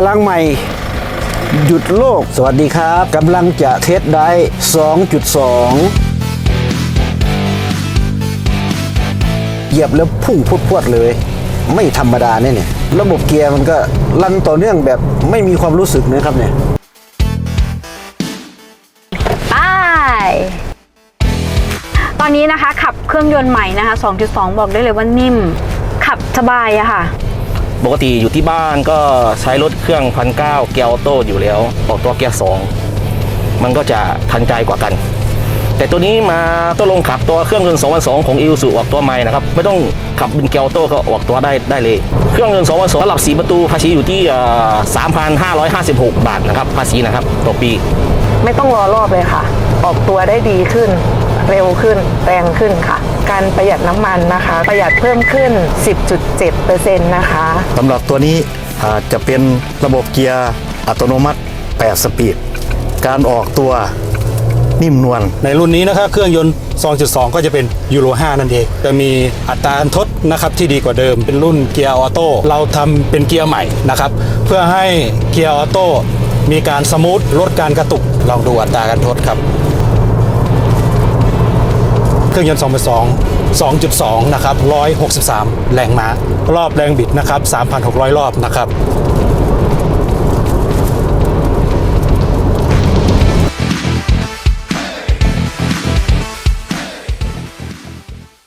พลังใหม่หยุดโลก สวัสดีครับกำลังจะเทสได้ 2.2 เหยียบแล้วพุ่งพรวดๆเลย ไม่ธรรมดาเนี่ยเนี่ยระบบเกียร์มันก็รันต่อเนื่องแบบไม่มีความรู้สึกนะครับเนี่ยไปตอนนี้นะคะ ขับเครื่องยนต์ใหม่นะคะ 2.2 บอกได้เลยว่านิ่ม ขับสบายอะค่ะ ปกติอยู่ที่บ้านก็ใช้รถเครื่องพันเก้าเกียร์ออโต้อยู่แล้ว ออกตัวเกียร์สองมันก็จะทันใจกว่ากัน แต่ตัวนี้มาต้องลงขับตัวเครื่องยนต์2.2 ของอิ u สุออกตัวใหม่นะครับ ไม่ต้องขับเป็นเกียร์ออโต้ก็ออกตัวได้ได้เลย เครื่องยนต์2.2สำหรับสีประตูภาษีอยู่ที่เอ่อ3,556 บาทนะครับภาษีนะครับต่อปี ไม่ต้องรอรอบเลยค่ะ ออกตัวได้ดีขึ้น เร็วขึ้นแรงขึ้นค่ะ การประหยัดน้ำมันนะคะ ประหยัดเพิ่มขึ้น 10.7%นะคะสำหรับตัวนี้อ่าจะเป็นระบบเกียร์อัตโนมัติ 8 สปีด การออกตัวนิ่มนวลในรุ่นนี้นะครับเครื่องยนต์ 2.2 ก็จะเป็นยูโร 5 นั่นเอง จะมีอัตราการทดนะครับที่ดีกว่าเดิมเป็นรุ่นเกียร์ออโต้เราทำเป็นเกียร์ใหม่นะครับ เพื่อให้เกียร์ออโต้มีการสมูทลดการกระตุกลองดูอัตราการทดครับ เครื่องยนต์2.2 2.2 นะครับ 163 แรงม้า รอบแรงบิดนะครับ 3,600 รอบนะครับ